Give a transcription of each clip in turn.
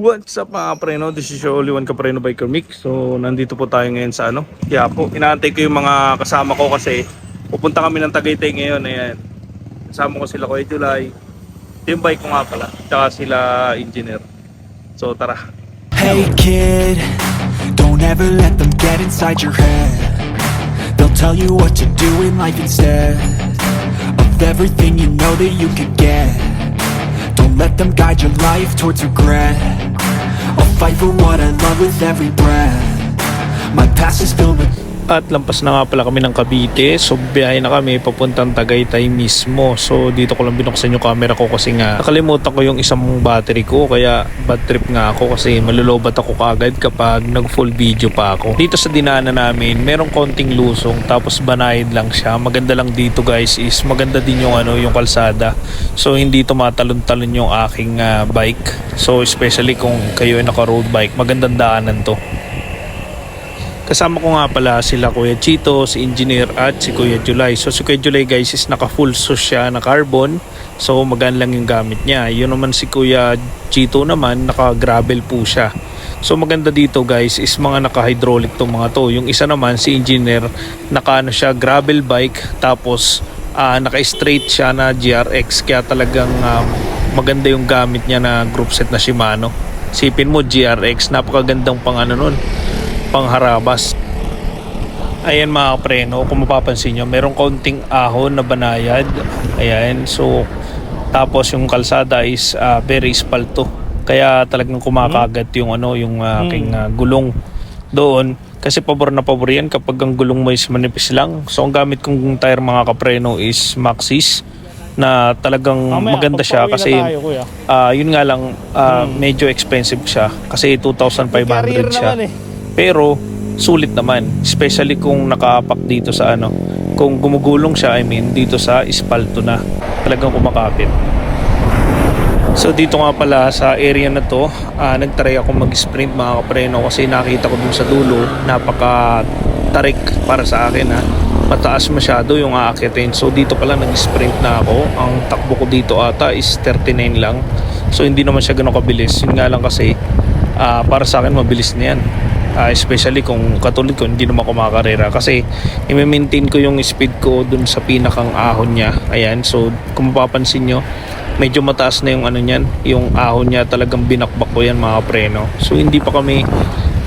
What's up mga preno? This is your only one Kapreno Biker Mix. So nandito po tayo ngayon sa ano, Quiapo. Inaantay ko yung mga kasama ko kasi pupunta kami ng Tagaytay ngayon. Ayan. Kasama ko sila Kuya July. Yung bike ko nga pala. Tsaka sila engineer. So tara. Hey kid, don't ever let them get inside your head. They'll tell you what to do in life instead of everything you know that you could get. Don't let them guide your life towards regret. Fight for what I love with every breath. My past is filled with At lampas na nga pala kami ng Cavite. So biyahe na kami papuntang Tagaytay mismo. So dito ko lang binuksan yung camera ko kasi nga nakalimutan ko yung isang battery ko. Kaya bad trip nga ako kasi malulobat ako kaagad kapag nag full video pa ako. Dito sa dinaanan namin, merong konting lusong tapos banayad lang siya. Maganda lang dito guys is maganda din yung ano yung kalsada. So hindi tumatalon-talon yung aking ah, bike. So especially kung kayo ay naka road bike, magandang daanan to. Kasama ko nga pala sila Kuya Chito, si Engineer at si Kuya July. So si Kuya July guys is naka full sus siya na carbon. So magaan lang yung gamit niya. Yun naman si Kuya Chito naman naka gravel po siya. So maganda dito guys is mga naka hydraulic tong mga to. Yung isa naman si Engineer naka ano siya gravel bike tapos ah, naka straight siya na GRX kaya talagang um, maganda yung gamit niya na group set na Shimano. Sipin mo GRX napakagandang pang ano nun pangharabas. Ayan mga preno, kung mapapansin nyo, merong kaunting ahon na banayad. Ayan, so tapos yung kalsada is ah, very spalto. Kaya talagang kumakagat yung ano, yung ah, aking ah, gulong doon. Kasi pabor na pabor yan kapag ang gulong mo is manipis lang. So ang gamit kong tire mga kapreno is Maxis na talagang maganda siya kasi ah, yun nga lang ah, medyo expensive siya kasi 2,500 siya. Pero sulit naman, especially kung nakaapak dito sa ano, kung gumugulong siya, I mean, dito sa espalto na. Talagang kumakapit. So dito nga pala sa area na to, ah, nagtry ako mag-sprint mga kapreno kasi nakita ko dun sa dulo, napaka tarik para sa akin ha. Mataas masyado yung aakitin. So dito pala nag-sprint na ako. Ang takbo ko dito ata is 39 lang. So hindi naman siya ganun kabilis. Yun nga lang kasi ah, para sa akin mabilis na yan. Ah, especially kung katulad ko hindi naman ako makakarera kasi i-maintain ko yung speed ko dun sa pinakang ahon niya. Ayan, so kung mapapansin nyo, medyo mataas na yung ano niyan, yung ahon niya talagang binakbak ko yan mga preno. So hindi pa kami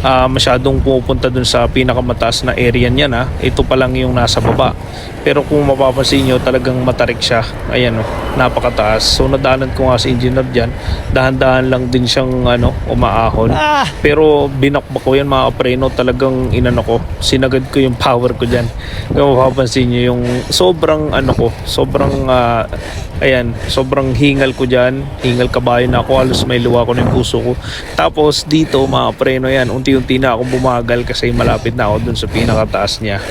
ah, masyadong pumupunta dun sa pinakamataas na area niya na. Ito pa lang yung nasa baba. Pero kung mapapansin nyo, talagang matarik siya. Ayan o, napakataas. So nadaanan ko nga si engineer dyan. Dahan-dahan lang din siyang ano, umaahon. Pero binakbak ko yan mga preno. Talagang inano ko. Sinagad ko yung power ko dyan. Kung mapapansin nyo yung sobrang ano ko. Sobrang ah, ayan, sobrang hingal ko dyan. Hingal kabayo na ako. Halos may luwa ko ng puso ko. Tapos dito mga preno yan. Unti-unti na akong bumagal kasi malapit na ako dun sa pinakataas niya.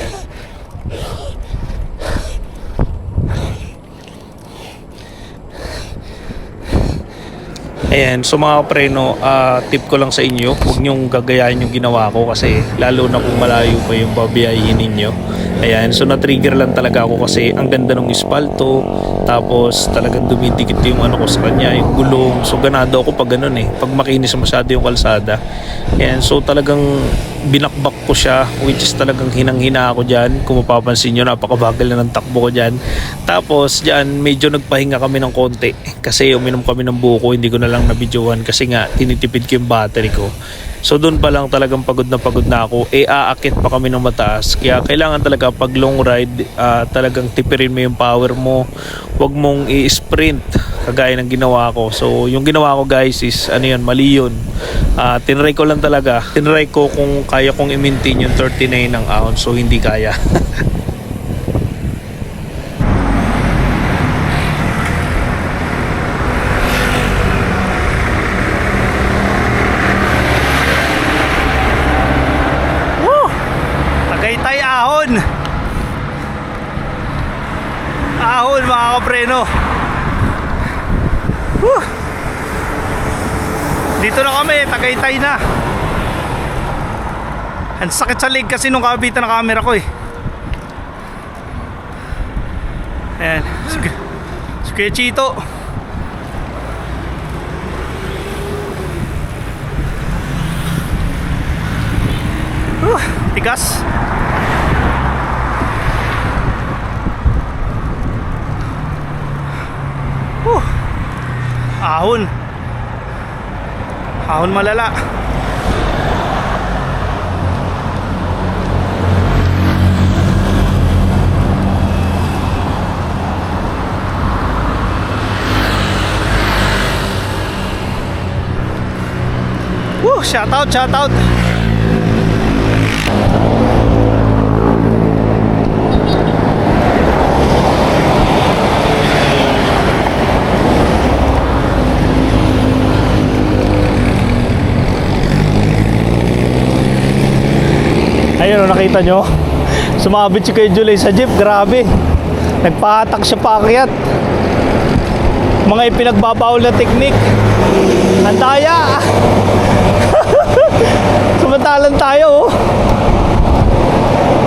Ayan, so mga preno, ah, tip ko lang sa inyo, huwag niyong gagayahin yung ginawa ko kasi lalo na kung malayo pa yung babiyahin ninyo. Ayan, so na-trigger lang talaga ako kasi ang ganda ng ispalto, tapos talagang dumidikit yung ano ko sa kanya, yung gulong. So ganado ako pag ganun eh, pag makinis masyado yung kalsada. Ayan, so talagang binakbak ko siya, which is talagang hinang-hina ako dyan. Kung mapapansin nyo, napakabagal na ng takbo ko dyan. Tapos dyan, medyo nagpahinga kami ng konti kasi uminom kami ng buko, hindi ko na lang nabidyohan kasi nga tinitipid ko yung battery ko. So doon pa lang talagang pagod na pagod na ako. E aakit pa kami ng mataas. Kaya kailangan talaga pag long ride, ah, talagang tipirin mo yung power mo. Huwag mong i-sprint kagaya ng ginawa ko. So yung ginawa ko guys is ano yun, mali yun. Ah, tinry ko lang talaga. Tinry ko kung kaya kong i-maintain yung 39 ng ahon. So hindi kaya. Woo! Tagaytay ahon! Ahon mga kapreno! Woo! Dito na kami, Tagaytay na. Ang sakit sa leg kasi nung kabitan ng camera ko eh. Ayan. Sketchy ito. Uh, tigas. Uh, ahon. Ahon malala. Woo, shout out, shout out. Ayun, oh, nakita nyo? Sumabit si kay Julie sa jeep, grabe. Nagpahatak siya paakyat. Mga ipinagbabawal na teknik. Ang daya! Samantalan tayo, oh.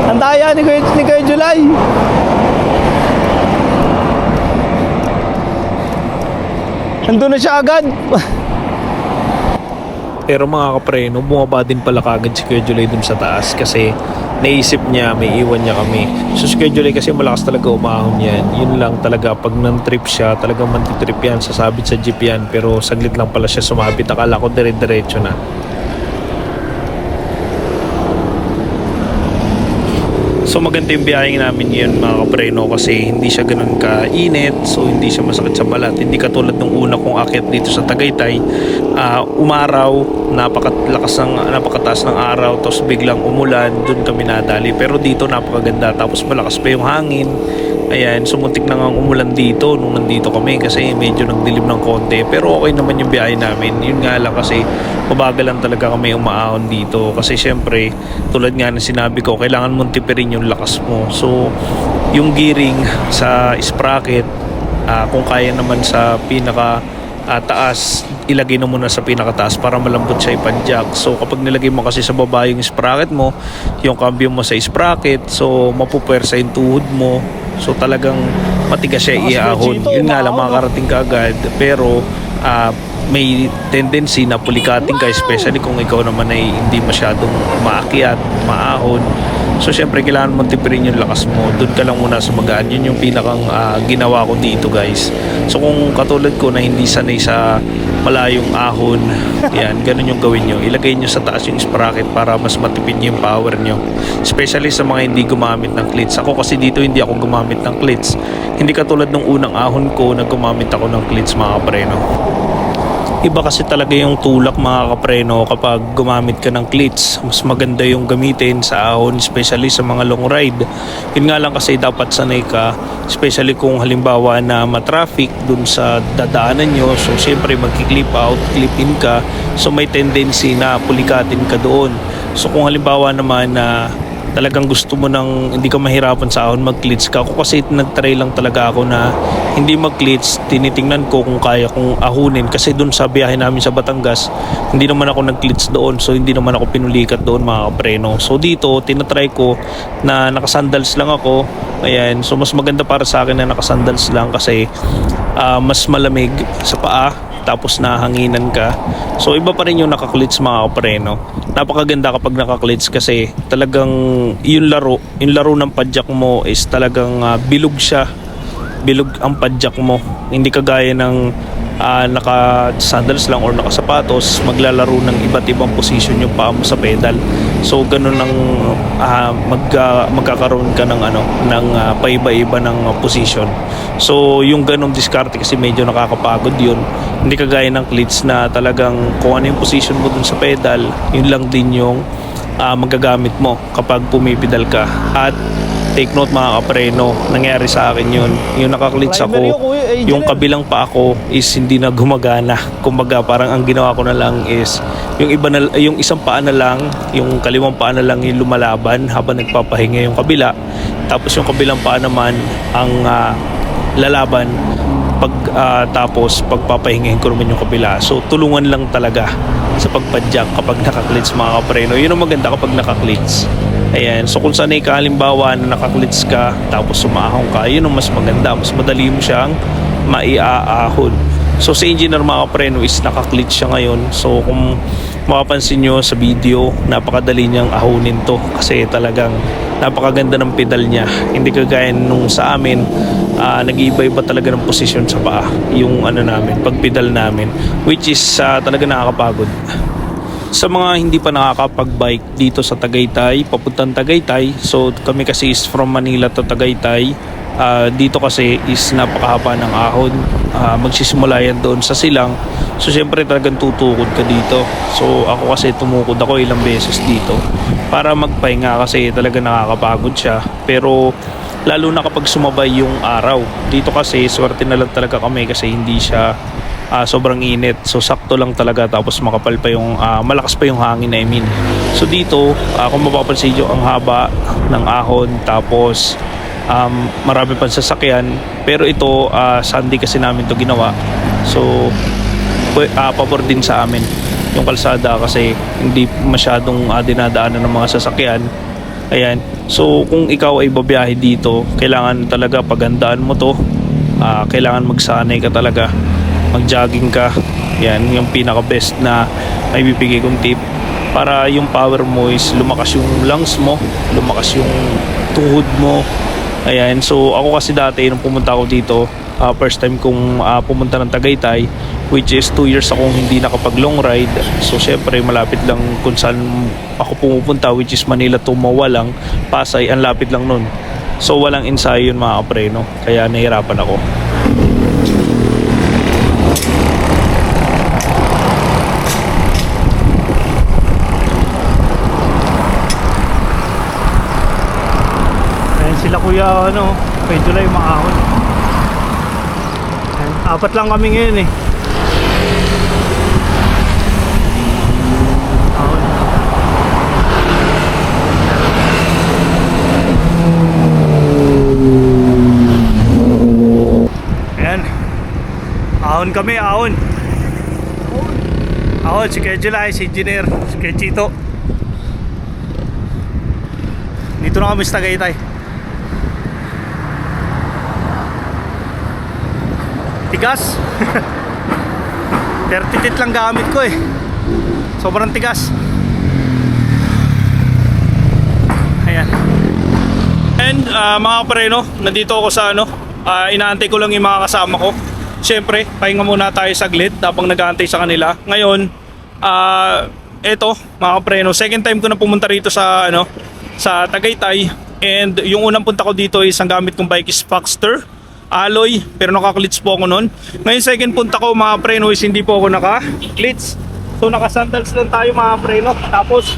Ang daya ni Kuya, ni Kuya July. Nandun na siya agad. Pero mga kapreno, bumaba din pala kagad si Kuya July dun sa taas kasi naisip niya, may iwan niya kami. So si Kuya July kasi malakas talaga umahon yan. Yun lang talaga, pag nan-trip siya, talagang mantitrip yan, sasabit sa jeep yan. Pero saglit lang pala siya sumabit. Akala ko dire-diretso na. So maganda yung biyaheng namin ngayon mga kapreno kasi hindi siya ganun kainit so hindi siya masakit sa balat. Hindi katulad ng una kong akyat dito sa Tagaytay ah, umaraw napakalakas ng napakataas ng araw tapos biglang umulan doon kami nadali. Pero dito napakaganda tapos malakas pa yung hangin Ayan, sumuntik na nga umulan dito nung nandito kami kasi medyo nagdilim ng konti. Pero okay naman yung biyahe namin. Yun nga lang kasi mabagal lang talaga kami umaahon dito. Kasi syempre, tulad nga ng sinabi ko, kailangan mong tipirin yung lakas mo. So, yung gearing sa sprocket, ah, kung kaya naman sa pinaka ah, taas, ilagay na muna sa pinakataas para malambot siya ipadjak. So kapag nilagay mo kasi sa baba yung sprocket mo, yung cambio mo sa sprocket, so mapupwersa yung tuhod mo. So talagang matigas siya iahon. Yun nga lang makakarating ka agad pero ah, may tendency na pulikating ka especially kung ikaw naman ay hindi masyadong maakyat, maahon. So syempre kailangan mo tipirin yung lakas mo. Doon ka lang muna sa magaan. Yun yung pinakang ah, ginawa ko dito guys. So kung katulad ko na hindi sanay sa malayong ahon, yan, ganun yung gawin nyo. Ilagay nyo sa taas yung sprocket para mas matipid yung power nyo. Especially sa mga hindi gumamit ng cleats. Ako kasi dito hindi ako gumamit ng cleats. Hindi katulad nung unang ahon ko na gumamit ako ng cleats mga kapreno. Iba kasi talaga yung tulak mga kapreno kapag gumamit ka ng cleats. Mas maganda yung gamitin sa ahon, especially sa mga long ride. Yun nga lang kasi dapat sanay ka, especially kung halimbawa na matraffic dun sa dadaanan nyo. So syempre magki-clip out, clip in ka. So may tendency na pulikatin ka doon. So kung halimbawa naman na talagang gusto mo nang hindi ka mahirapan sa ahon mag-cleats ka. Ako kasi nag-try lang talaga ako na hindi mag-cleats. Tinitingnan ko kung kaya kong ahunin. Kasi doon sa biyahe namin sa Batangas, hindi naman ako nag-cleats doon. So hindi naman ako pinulikat doon mga kapreno. So dito, tinatry ko na nakasandals lang ako. Ayan. So mas maganda para sa akin na nakasandals lang kasi ah, mas malamig sa paa tapos nahanginan ka. So iba pa rin yung nakaklits mga kapreno. Napakaganda kapag nakaklits kasi talagang yung laro, yung laro ng padjak mo is talagang ah, bilog siya. Bilog ang padjak mo. Hindi kagaya ng ah, naka sandals lang or naka sapatos, maglalaro ng iba't ibang position yung paa mo sa pedal. So ganun ang ah, mag, magkakaroon ka ng ano ng ah, paiba-iba ng ah, position. So yung ganung diskarte kasi medyo nakakapagod yun. Hindi kagaya ng cleats na talagang kung ano yung position mo dun sa pedal, yun lang din yung ah, magagamit mo kapag pumipidal ka. At take note mga kapreno, nangyari sa akin yun. Yung nakaklits ako. Eh, yung kabilang pa ako is hindi na gumagana. Kumbaga parang ang ginawa ko na lang is yung iba na, yung isang paa na lang, yung kalimang paa na lang yung lumalaban habang nagpapahinga yung kabila. Tapos yung kabilang paa naman ang ah, lalaban pag ah, tapos pagpapahingahin ko naman yung kabila. So tulungan lang talaga sa pagpadyak kapag nakaklits mga kapreno. Yun ang maganda kapag nakaklits. Ayan. So kung sanay ka halimbawa na nakaklits ka tapos sumahong ka, yun ang mas maganda. Mas madali mo siyang maiaahon. So sa engineer mga kapreno is nakaklits siya ngayon. So kung mapapansin nyo sa video, napakadali niyang ahunin to kasi talagang napakaganda ng pedal niya. Hindi kagaya nung sa amin, ah, nag-iiba-iba talaga ng posisyon sa paa, yung ano namin, pagpedal namin, which is ah, talaga nakakapagod. Sa mga hindi pa nakakapag-bike dito sa Tagaytay, papuntang Tagaytay, so kami kasi is from Manila to Tagaytay, Ah, dito kasi is napakahaba ng ahon. Ah, magsisimula yan doon sa silang. So syempre talagang tutukod ka dito. So ako kasi tumukod ako ilang beses dito para magpahinga kasi talaga nakakapagod siya. Pero lalo na kapag sumabay yung araw. Dito kasi swerte na lang talaga kami kasi hindi siya ah, sobrang init. So sakto lang talaga tapos makapal pa yung ah, malakas pa yung hangin I mean. So dito, ah, kung mapapansin nyo, ang haba ng ahon tapos um, marami pang sasakyan pero ito ah, Sunday kasi namin to ginawa. So ah, pabor din sa amin yung kalsada kasi hindi masyadong ah, dinadaanan ng mga sasakyan. Ayan. So kung ikaw ay babiyahe dito kailangan talaga pagandaan mo to. Ah, kailangan magsanay ka talaga. Mag jogging ka. Yan yung pinaka best na may bibigay kong tip. Para yung power mo is lumakas yung lungs mo lumakas yung tuhod mo Ayan, so ako kasi dati nung pumunta ako dito, ah, first time kong ah, pumunta ng Tagaytay, which is 2 years akong hindi nakapag long ride. So syempre malapit lang kung saan ako pumupunta, which is Manila to Mawalang, Pasay, ang lapit lang nun. So walang ensayo yun mga kapreno, kaya nahirapan ako. Ayan sila kuya, ano, medyo lang yung maahon. Apat lang kami ngayon eh. Ahon kami, ahon. Ahon, si Kuya July, si Engineer, si Chito. Dito na kami sa Tagaytay. Tigas. 30 tit lang gamit ko eh. Sobrang tigas. Ayan. And ah, mga kapreno, nandito ako sa ano, ah, inaantay ko lang yung mga kasama ko. Siyempre, pahinga muna tayo saglit habang nag-aantay sa kanila. Ngayon, ah eto mga kapreno, second time ko na pumunta rito sa ano, sa Tagaytay. And yung unang punta ko dito is ang gamit kong bike is Foxter alloy pero naka-clits po ako noon. Ngayon second punta ko mga preno is hindi po ako naka-clits. So naka-sandals lang tayo mga preno. Tapos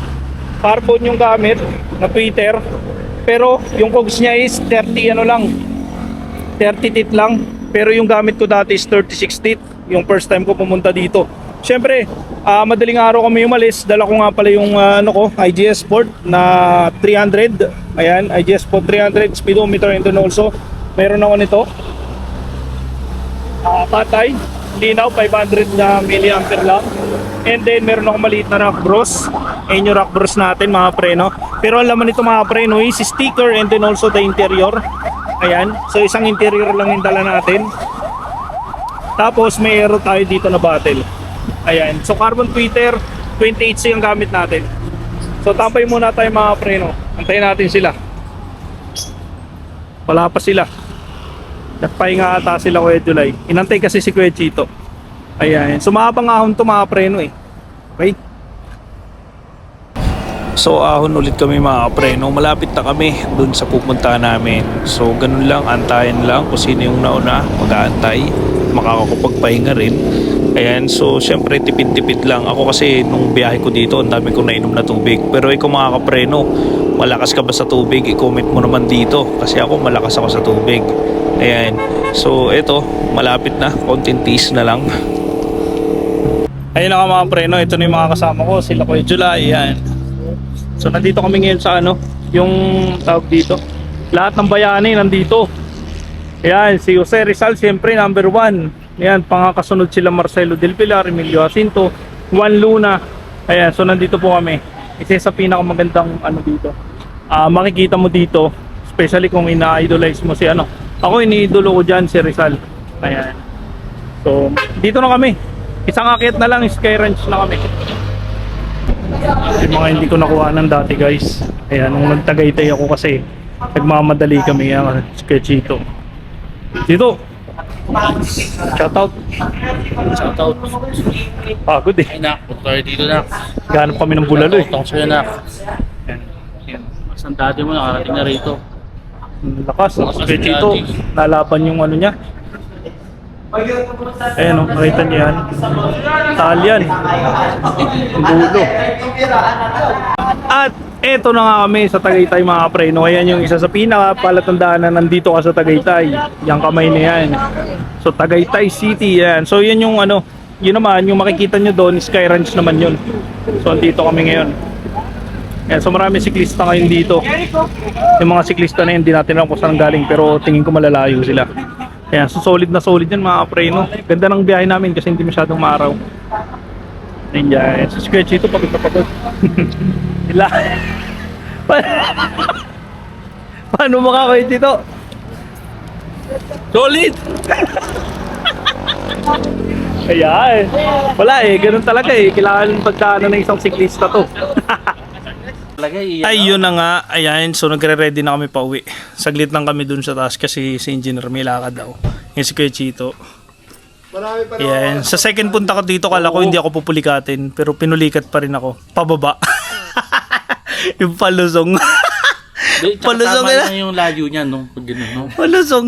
carbon yung gamit na tweeter. Pero yung cogs niya is 30 ano lang. 30 tit lang. Pero yung gamit ko dati is 36 tit. Yung first time ko pumunta dito. Siyempre, ah, madaling araw kami umalis. Dala ko nga pala yung ah, ano ko, IGS Sport na 300. Ayan, IGS Sport 300 speedometer and then also meron ako nito. Ah, patay, linaw 500 na milliampere lang. And then meron ako maliit na rock bros. Ayun yung rock bros natin mga preno. Pero ang laman nito mga preno is sticker and then also the interior. Ayan. So isang interior lang yung dala natin. Tapos may aero tayo dito na bottle. Ayan. So carbon tweeter, 28C ang gamit natin. So tampay muna tayo mga preno. Antayin natin sila. Wala pa sila. Nagpahinga ata sila Kuya July. Inantay kasi si Kuya Chito. Ayan. So mahabang ahon to mga preno eh. Okay? So ahon ulit kami mga preno. Malapit na kami dun sa pupunta namin. So ganun lang, antayin lang kung sino yung nauna, mag-aantay. Makakapagpahinga rin. Ayan, so syempre tipid-tipid lang. Ako kasi nung biyahe ko dito, ang dami kong nainom na tubig. Pero ikaw mga kapreno, malakas ka ba sa tubig? I-comment mo naman dito. Kasi ako malakas ako sa tubig. Ayan. So ito, malapit na. Konting tiis na lang. Ayun na mga preno, ito na yung mga kasama ko. Sila ko July, ayan. So nandito kami ngayon sa ano, yung tawag dito. Lahat ng bayani nandito. Ayan, si Jose Rizal siyempre number one. Ayan, pangakasunod sila Marcelo Del Pilar, Emilio Jacinto, Juan Luna. Ayan, so nandito po kami. Isa sa pinakamagandang ano dito. Ah, makikita mo dito, especially kung ina-idolize mo si ano. Ako iniidolo ko diyan si Rizal. Ayan. So, dito na kami. Isang akit na lang, Sky Ranch na kami. yung mga hindi ko nakuha ng dati guys. Ayan, nung nagtagaytay ako kasi nagmamadali kami yan, sketchito. Dito! Shoutout! Shoutout. Pagod eh. Ay, nak. Punta tayo dito, nak. Ganap kami ng bulalo eh. Totoo sa'yo, nak. Ayan. Ayan. Saan dati mo nakarating na rito? Lakas, Lakas sketchito. dati. Lalaban yung ano niya. Ayan o, nakita niyo yan. Italian. Ang dulo. At eto na nga kami sa Tagaytay mga pre. No, ayan yung isa sa pinaka palatandaan na nandito ka sa Tagaytay. Yung kamay na yan. So Tagaytay City yan. So yan yung ano, yun naman, yung makikita nyo doon, Sky Ranch naman yun. So andito kami ngayon. Yan, so marami siklista ngayon dito. Yung mga siklista na yun, hindi natin alam kung saan galing pero tingin ko malalayo sila. Ayan, so solid na solid yan mga pre, no? Ganda ng biyahe namin kasi hindi masyadong maaraw. Ayun dyan. So sketchy ito, pagod na pagod. Ila. Pa- Paano makakawit dito? Solid! Ayan. Wala eh, ganun talaga eh. Kailangan pagdaanan ng isang siklista to. Talaga, iyan. Ay, yun na nga. Ayan, so nagre-ready na kami pa uwi. Saglit lang kami dun sa taas kasi si engineer may lakad daw. Yung si Kuya Chito. Ayan. Sa second punta ko dito, kala ko hindi ako pupulikatin. Pero pinulikat pa rin ako. Pababa. yung palusong. Palusong tama na. yung layo niya, no? Pag ganun, no? palusong.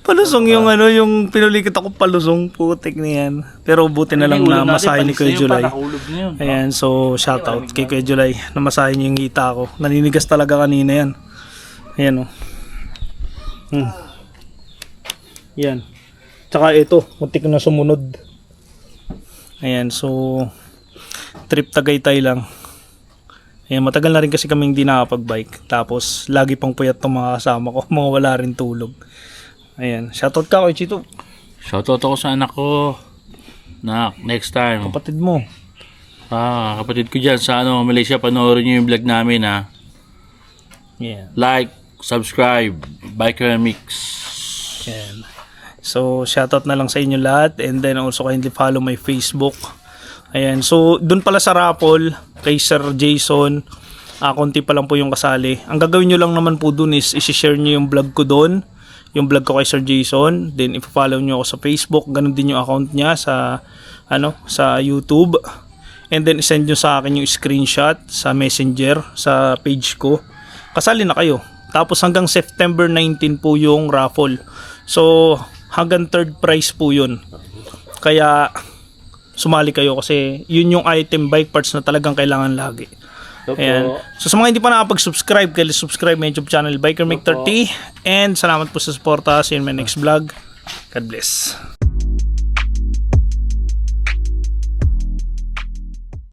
Palusong yung ano, yung pinulikat ako palusong. Putik na yan. Pero buti na lang na masahe ni Kuya July. Ayan, so shoutout kay Kuya July. Namasahin yung hita ko. Naninigas talaga kanina yan. Ayan o. Hmm. Yan. Tsaka ito, muntik na sumunod. Ayan, so trip Tagaytay lang. Ayan, matagal na rin kasi kami hindi nakapag-bike. Tapos, lagi pang puyat tong mga kasama ko. Mga wala rin tulog. Ayan, shoutout ka kay Chito. Shoutout ako sa anak ko. Nak, next time. Kapatid mo. Ah, kapatid ko dyan sa ano, Malaysia, panoorin nyo yung vlog namin, ha? Ayan. Like, subscribe, Biker Mix. Yan. So, shoutout na lang sa inyo lahat and then also kindly follow my Facebook. Ayan. So, dun pala sa raffle kay Sir Jason, ah konti pa lang po yung kasali. Ang gagawin nyo lang naman po dun is isi-share nyo yung vlog ko dun, yung vlog ko kay Sir Jason, then i-follow nyo ako sa Facebook, ganun din yung account niya sa ano, sa YouTube. And then send nyo sa akin yung screenshot sa Messenger sa page ko. Kasali na kayo. Tapos hanggang September 19 po yung raffle. So hanggang third prize po yun. Kaya sumali kayo kasi yun yung item bike parts na talagang kailangan lagi. Ayan. So sa mga hindi pa nakapag-subscribe, kayo subscribe my YouTube channel Biker Make 30 and salamat po sa suporta. See you in my next vlog. God bless.